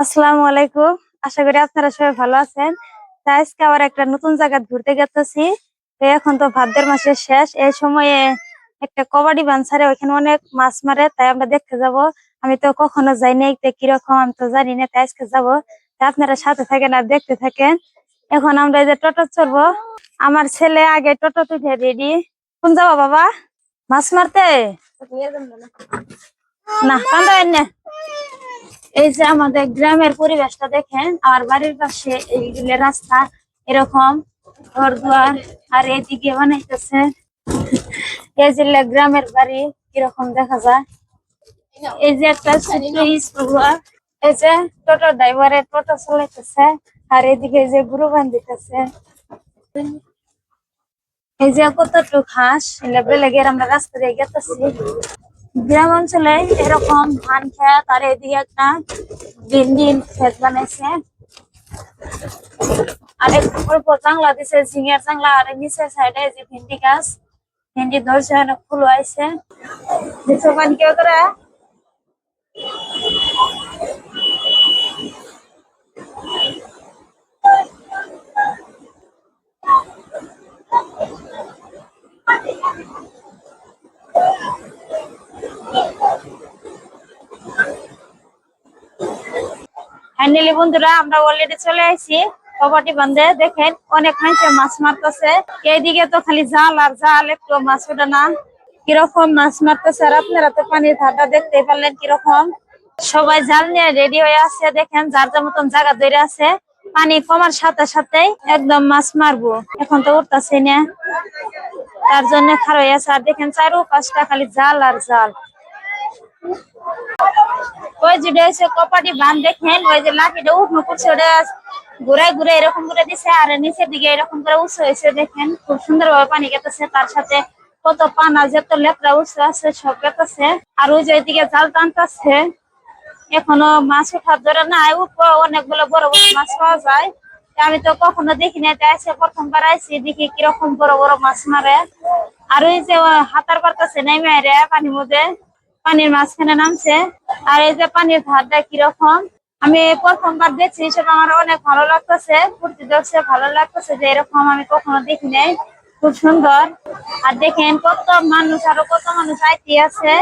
আসসালামু আলাইকুম। আশা করি আপনারা সবাই ভালো আছেন। আজকে আবার একটা নতুন জায়গা ঘুরতে গেতেছি। এখন তো ভাদ্র মাসের শেষ। এই সময়ে একটা কবাডি বানসারে ওইখানে অনেক মাছ মারে, তাই আমরা দেখতে যাব। আমি তো কখনো যাইনি কীরকম আমি তো জানি না তাই আজকে যাব। আপনারা সাথে থাকেন আর দেখতে থাকেন। এখন আমরা এই যে টোটো চড়বো। আমার ছেলে আগে টোটো তুলে রেডি। কোন যাব বাবা? মাছ মারতে? না না এই যে আমাদের গ্রামের পরিবেশটা দেখেন আমার বাড়ির পাশে এইগুলো রাস্তা এরকম, ঘর দুয়ার, আর এদিকে বানাইতেছে। এই যে লে- গ্রামের বাড়ি, এরকম দেখা যায়। এই যে একটা ছোট্ট স্কুল এই যে টোটো ড্রাইভারের টোটো চালাইতেছে, আর এদিকে যে গুরু বান্ধিতেছে। এই যে কতটুকু ঘাস লেবে লেগে আমরা রাস্তা দিয়ে গেতেছি। গ্রাম অঞ্চলে এরকম ধান খেত আর এদিকে একটা বিন্দিন ক্ষেত বানাইছে। আর একটু চাংলা দিছে ঝিঙের চাংলা, আর নিচের সাইডে যে ভেন্ডি গাছ, ভেন্ডি ধরছে অনেক ফুল দিছো পানি কেউ করে ফাইনালি বন্ধুরা, আমরা অলরেডি চলে আসছি কবাটি বান্ধে, দেখেন, অনেক মানুষ মাছ মারতেছে। এইদিকে তো খালি জাল আর জাল, একটু মাছ ওঠে না। কীরকম মাছ মারতেছে আর আপনারা তো পানির ধারটা দেখতে পারলেন কীরকম। সবাই জাল নিয়ে রেডি হয়ে আছে, দেখেন, যার যার মতন জায়গা ধরে আছে। পানি কমার সাথে সাথে একদম মাছ মারবো। এখন তো উঠতেছে না। তার জন্য খারাপ হয়ে আছে। আর দেখেন চারো পাঁচটা খালি জাল আর জাল। ওই যে হচ্ছে কপাটি বান দেখেন, ওই যে লাঠিটা উঠনো করছে, ওটা ঘুরাই ঘুরে এরকম করে দিছে, আর নিচের দিকে এরকম করে উঁচু হয়েছে দেখেন, খুব সুন্দর ভাবে পানি গেতেছে, তার সাথে কত পানা, যত লেপড়া উঁচু আছে, সব গেতেছে। আর ওই যে ওইদিকে জাল টানতেছে, এখনও মাছ উঠার ধরে নাই উঠবো অনেকগুলো বড় বড় মাছ পাওয়া যায়। আমি তো কখনো দেখি না তাই আছে প্রথমবার আইসি দেখি কীরকম বড় বড় মাছ মারে। আর ওই যে হাতার পারতেছে নেমে রে পানির মধ্যে। পানির মাঝখানে নামছে। আর এই যে পানির ধারটা কীরকম? আমি প্রথমবার দেখছি, সেটা আমার অনেক ভালো লাগতেছে ফুর্তি দেখছে ভালো লাগতেছে যে এরকম আমি কখনো দেখি নাই। খুব সুন্দর। আর দেখেন কত মানুষ, আরও কত মানুষ আইতে আছে।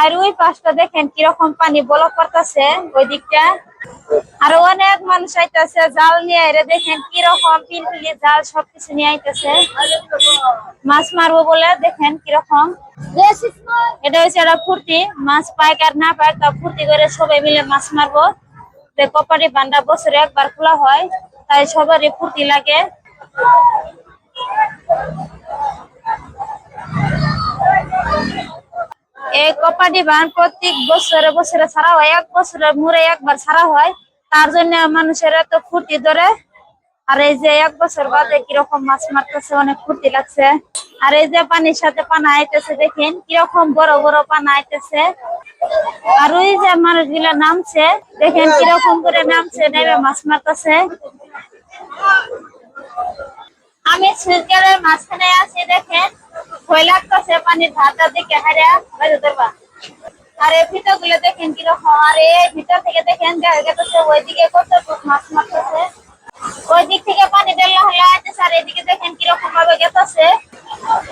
আর ওই পাশটা দেখেন কীরকম পানি বলক করতেছে, ওই দিকটা। আরও অনেক মানুষ আইতেছে, জাল নিয়ে এরে দেখেন কীরকম পিলপিলি জাল সবকিছু নিয়ে আইতেছে। মাছ মারবো বলে দেখেন কীরকম। এটা হচ্ছে একটা ফুর্তি, মাছ পাইক আর না পাইক তা ফুর্তি করে সবাই মিলে মাছ মারবো। কপাটি বান্ডা বছরে একবার খোলা হয়, তাই সবারই ফুর্তি লাগে। কপাটি বান প্রত্যেক বছরে বছরে ছাড়া হয়, এক বছরের মুড়ে একবার ছাড়া হয়। তার জন্য মানুষের এত ফুর্তি ধরে। আর এই যে এক বছর বাদে কীরকম মাছ মারতেছে, অনেক ফুর্তি লাগছে। আর এই যে পানির সাথে পানা আইতেছে, দেখেন কীরকম বড় বড় পানা আইতেছে। আর ওই যে মানুষগুলা নামছে, দেখেন কীরকম করে নামছে, নেমে মাছ মারতেছে। আমি সিলকের মাঝখানে আছি, দেখেন। ভয় লাগতেছে পানির ধারটা দিকে হারিয়া বাইরে ধরবা। আর এই ভিতরগুলো দেখেন কীরকম, আর এই ভিতর থেকে দেখেন দেখা গেছে ওইদিকে কত মাছ মারতেছে। ওই দিক থেকে পানি ডেলা হলে আইতেছে, আর এদিকে দেখেন কীরকম ভাবে গেতেছে।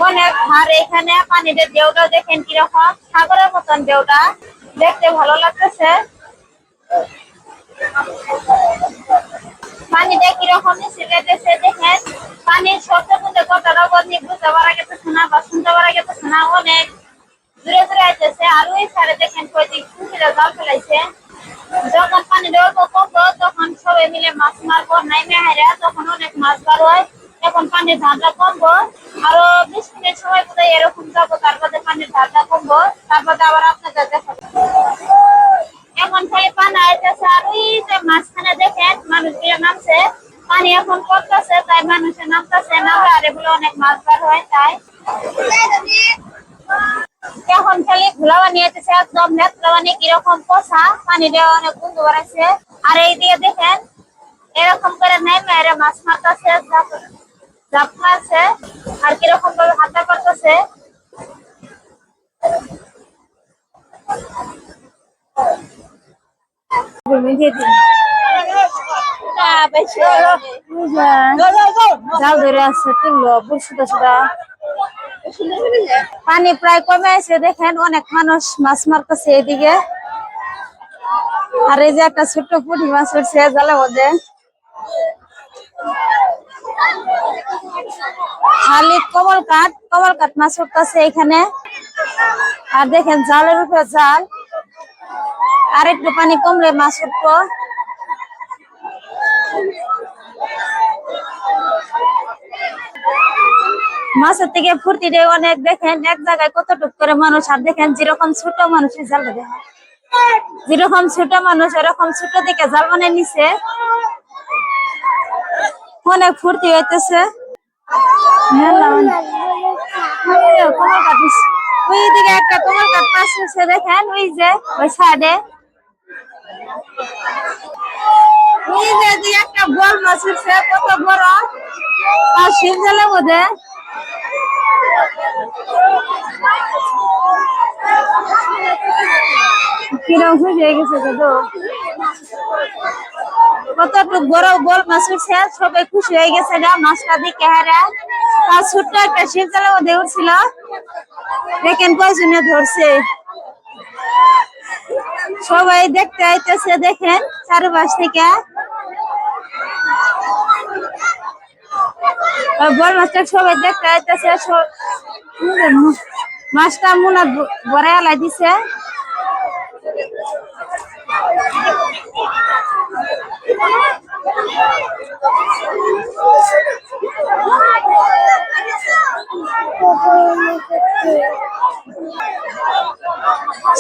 অনেক আর এখানে পানিতে ঢেউটা দেখেন কীরকম, সাগরের মতন ঢেউটা দেখতে ভালো লাগতেছে। পানিটা কীরকম যেতেছে দেখেন। পানির শব্দ মধ্যে কতটা বদনি বুঝতে পারা গেতেছে না বা শুনতে পারা গেতেছে না অনেক। দূরে দূরে আইতেছে, আর ওই সাইডে দেখেন কয়দিক কুকুরে জাল ফেলাইছে। যখন পানি অল্প কমবো তখন সবাই মিলে মাছ মারবো, নাইমে হাইরা তখন অনেক মাছ বার হয়। এখন পানির ধারটা কমবো। আরও বিশ মিনিট সময় কোথায় এরকম যাব তারপরে পানির ধারটা কমবো। তারপরে আবার আপনাদের দেখাবো এখন খালি পানা আইতেছে আর ওই যে মাঝখানে দেখেন মানুষগুলো নামছে পানি এখন পড়তেছে তাই মানুষে নামতেছে না, আর এগুলো অনেক মাছ বার হয় তাই। এখন খালি ঘোলা বানিয়ে একদম নেত্রা বানিয়ে কীরকম পানি দেওয়া অনেক বন্ধু বাড়াইছে। আর এইদিকে দেখেন, এরকম করে নেমে এরা মাছ মারতেছে জাপ মারছে, আর কীরকম ভাবে হাতা করতেছে। জাল ধরে আছে তুললো পানি প্রায় কমে আছে, দেখেন অনেক মানুষ মাছ মারতেছে এদিকে। আর এই যে একটা ছোট্ট পুঁটি মাছ উঠছে জালের মধ্যে। খালি কমল কাঠ কমল কাঠ মাছ উঠতেছে এখানে। আর দেখেন জালের উপরে জাল। আর একটু পানি কমলে মাছ উঠবো মাছের থেকে ফুর্তি দেয় অনেক দেখেন, এক জায়গায় কতটুক করে মানুষ, আর দেখেন যেরকম ছোট মানুষের জাল ধরে যেরকম ছোট মানুষ, এরকম ছোট দিকে জাল বানিয়ে নিছে অনেক ফুর্তি হইতেছে। দিকে একটা দেখেন, ওই যে, ওই সাইডে ওই একটা বল মাছ কত বড়। আর শিব জালের মধ্যে খুশি হয়ে গেছে তো কতটুক বড় বল মাছ উঠছে, সবাই খুশি হয়ে গেছে গা মাছটা দিকে হারা। আর ছোট্ট একটা শিব জালের মধ্যে উঠছিল। দেখেন কয়জনে ধরছে। সবাই দেখতে আইতেছে, দেখেন চারপাশ থেকে। বল মাছটা সবাই দেখতে আইতেছে মাছটা মুনা বড় এলাই দিছে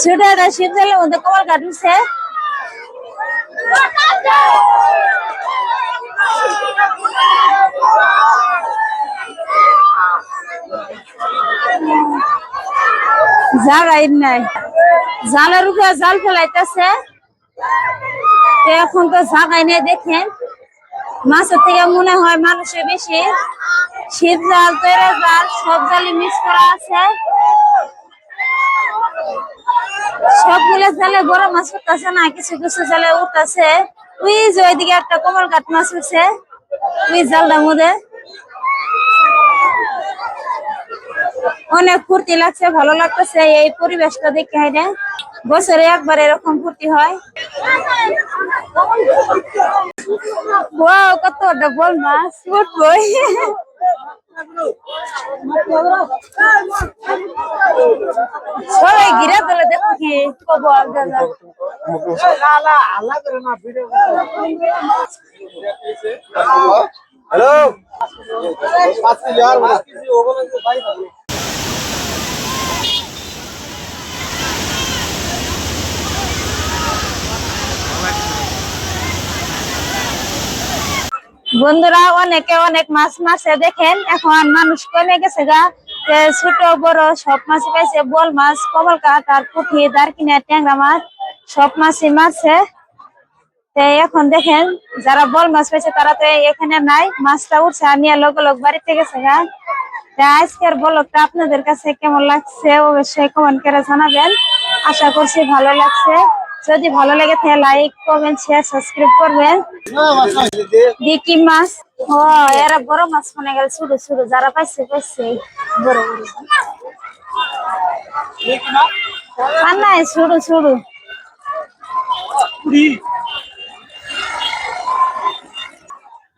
সেটা একটা শীতকালের মধ্যে কমাল কাটছে জাগাই নাই। জালের উপরে জাল ফেলাইতেছে। এখন তো জাগাই নেই দেখেন। মাছের থেকে মনে হয় মানুষের বেশি। শীত জাল, তৈরি জাল, সব জালি মিক্স করা আছে। সবগুলো জালে বড় মাছ উঠতেছে না, কিছু কিছু জালে উঠতেছে। ওই যে ওইদিকে একটা কমল কাঠ মাছ উঠছে। ওই জালটার মধ্যে অনেক ফুর্তি লাগছে ভালো লাগতেছে এই পরিবেশটা দেখে হাইরে। বছরে একবার এরকম ফুর্তি হয়। ওয়াও কত বড় বল মাছ উঠবো সবাই ঘিরে তোলে দেখো কি হ্যালো বন্ধুরা, অনেকে অনেক মাছ মাছে দেখেন, এখন মানুষ কমে গেছে গা। ছোট, বড় সব মাছ পাইছে, বল মাছ, কমল কাঠ আর পুঁটি, দারকিনা ট্যাংরা মাছ, সব মাছই মারছে এখন দেখেন, যারা বল মাছ পাইছে তারা তো এখানে নাই, মাছটা উঠছে আর লোক লোক বাড়িতে গেছে গা। আজকের বলকটা আপনাদের কাছে কেমন লাগছে অবশ্যই কমেন্ট করে জানাবেন। আশা করছি ভালো লাগছে। যদি ভালো লাগে তাহলে লাইক কমেন্ট শেয়ার সাবস্ক্রাইব করবেন। দেখি মাছ ও এরা বড় মাছ মনে গেল ছোট ছোট, যারা পাইছে পাইছে বড় বড়। আর নাই, ছোট ছোট।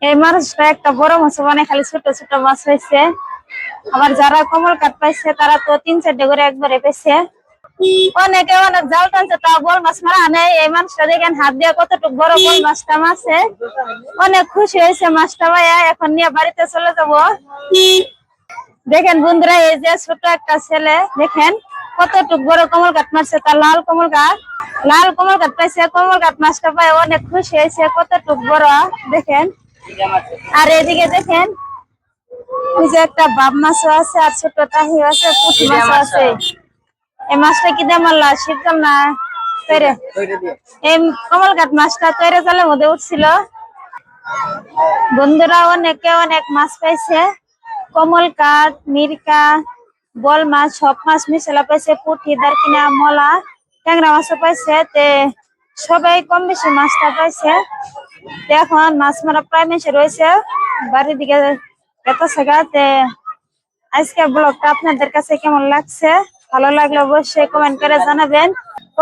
এই মানুষটা একটা বড় মাছ মানে খালি ছোট ছোট মাছ হয়েছে আবার যারা কমল কাঠ পাইছে, তারা তো তিন চারটে করে একবারে পেয়েছে অনেকে অনেক জাল টানছে, তা বল মাছ মারা নেই। এই মাছটা দেখেন, হাত দিয়ে কতটুকু বড় বল মাছটা মাছে অনেক খুশি হয়েছে মাছটা ভাইয়া, এখন নিয়ে বাড়িতে চলে যাব। দেখেন বন্ধুরা, এই যে ছোট একটা ছেলে, দেখেন কতটুক বড় কমল কাঠ মারছে, তার লাল কমল কাঠ। লাল কমল কাঠ পাইছে, কমল কাঠ মাছটা পাই অনেক খুশি হয়েছে, কতটুক বড়, দেখেন। আর এদিকে দেখেন একটা বাপ মাছও আছে, আর ছোট টাহি আছে, পুঁটি মাছও আছে। এই মাছটা কি দাম আল্লাহ? শীতকাল না? তৈরে এই কমলঘাট মাছটা তৈরে জালের মধ্যে উঠছিল। বন্ধুরা অনেকে অনেক মাছ পাইছে। কমল কাঠ মিরকা বল মাছ সব মাছ মিশালা পাইছে। পুঁটি দারকিনা মলা ট্যাংরা মাছও পাইছে। তে সবাই কম বেশি মাছটা পাইছে। এখন মাছ মারা প্রায় মেশে রয়েছে। বাড়ির দিকে গেতেছে গা। তে আজকে ব্লগটা আপনাদের কাছে কেমন লাগছে? ভালো লাগলে অবশ্যই কমেন্ট করে জানাবেন।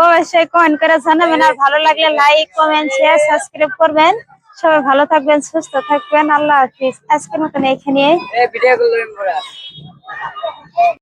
অবশ্যই কমেন্ট করে জানাবেন আর ভালো লাগলে লাইক কমেন্ট শেয়ার সাবস্ক্রাইব করবেন। সবাই ভালো থাকবেন, সুস্থ থাকবেন। আল্লাহ হাফিজ। আজকের মতন এখানে